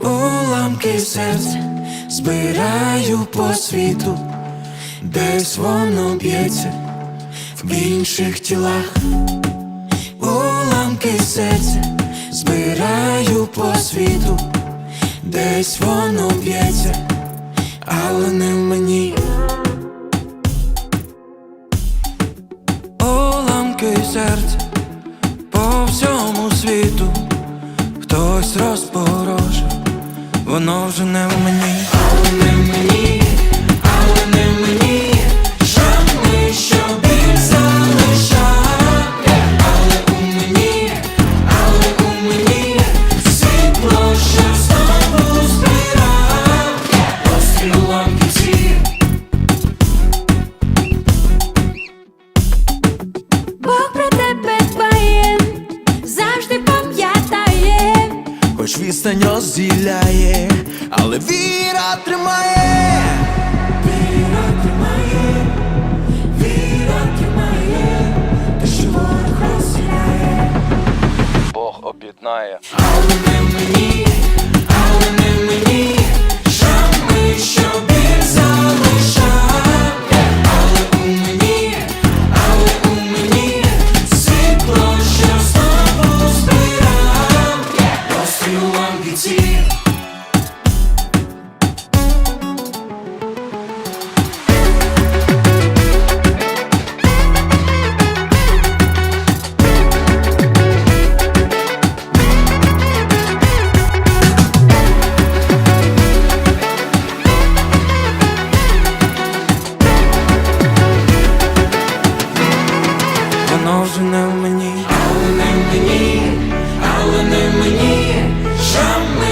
Уламки серця збираю по світу, десь воно б'ється в інших тілах. Уламки серця збираю по світу, десь воно б'ється, але не в мені. Уламки серця по всьому світу, хтось розпорожив, воно вже не в мені. Відстань розділяє, але віра тримає. Віра тримає, віра тримає, те, що ворог розділяє. Бог об'єднає. Але не мені, мені, але не мені, але не мені, що.